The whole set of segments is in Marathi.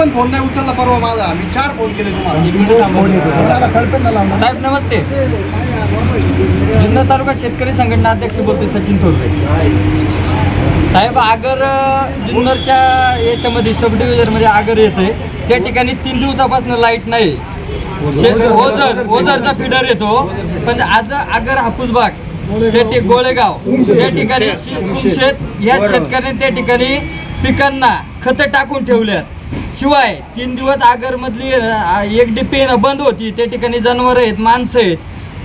पण फोन नाही उचलला परवा माझा. मी चार फोन केले तुम्हाला. साहेब नमस्ते. जुन्नर तालुका शेतकरी संघटना अध्यक्ष बोलतोय सचिन थोरवे. साहेब आगर जुन्नरच्या याच्यामध्ये सब डिव्हिजनमध्ये आगर येतोय. त्या ठिकाणी तीन दिवसापासून लाइट नाही. ओझर ओझरचा फिडर येतो. पण आज आगर हापूसबाग त्या गोळेगाव त्या ठिकाणी शेत या शेतकऱ्यांनी त्या ठिकाणी पिकांना खतं टाकून ठेवल्यात. शिवाय तीन दिवस आगरमधली अ, एक डिपी ना बंद होती त्या ठिकाणी जनावरं आहेत माणसं आहेत.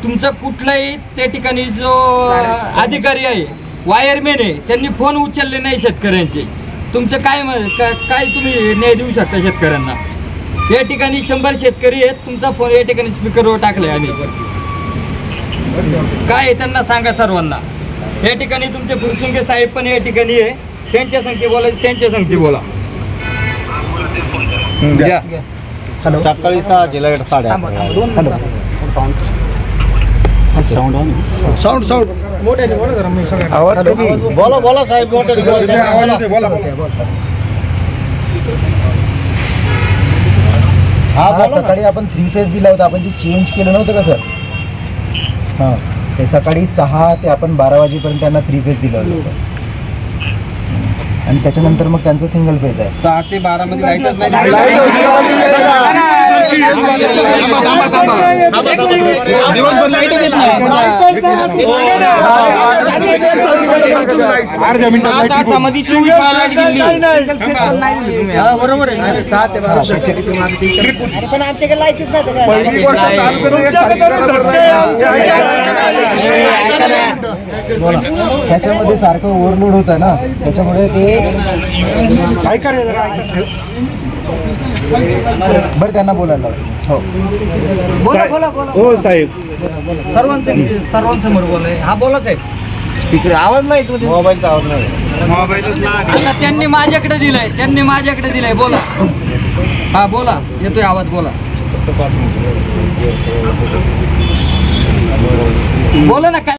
तुमचं कुठलाही त्या ठिकाणी जो अधिकारी आहे वायरमॅन आहे त्यांनी फोन उचलले नाही शेतकऱ्यांचे. तुमचं काय का- काय तुम्ही न्याय देऊ शकता शेतकऱ्यांना? या ठिकाणी शंभर शेतकरी आहेत तुमचा फोन या ठिकाणी स्पीकरवर टाकलाय आम्ही. काय आहे त्यांना सांगा सर्वांना. या ठिकाणी तुमचे फुरसुंगे साहेब पण या ठिकाणी आहे. त्यांच्या संगती बोलायचं त्यांच्या संगती बोला. द्या. सकाळी सहा जिल्हा साडे हॅलो. साऊंड साऊंड बोला बोला. साहेब मोठे हा हा बोला ना. सकाळी आपण थ्री फेज दिला होता. आपण जे चेंज केलं नव्हतं का सर हां ते सकाळी सहा ते आपण बारा वाजेपर्यंत त्यांना थ्री फेज दिलं होतं. आणि त्याच्यानंतर मग त्यांचं सिंगल फेज आहे. सहा ते बारा मध्ये लाईटच नाही. दिवसभर लाईटच येत अर्ध्या मिनिटात बरोबर आहे. सहा ते बारा. पण आमच्याकडे लाईटच नाही. तर त्याच्यामध्ये सारखं ओव्हरलोड होतं ना. त्याच्यामुळे ते बरं त्यांना बोलायला. हो. बोला बोला बोला. हो साहेब. सर्वांसमोर सर्वांसमोर बोलाय. हा बोला साहेब. स्पीकर आवाज नाही तुझे मोबाईलचा आवाज नाही आता त्यांनी माझ्याकडे दिलंय त्यांनी माझ्याकडे दिलंय. बोला. हा बोला. येतोय आवाज बोला. बोला ना काय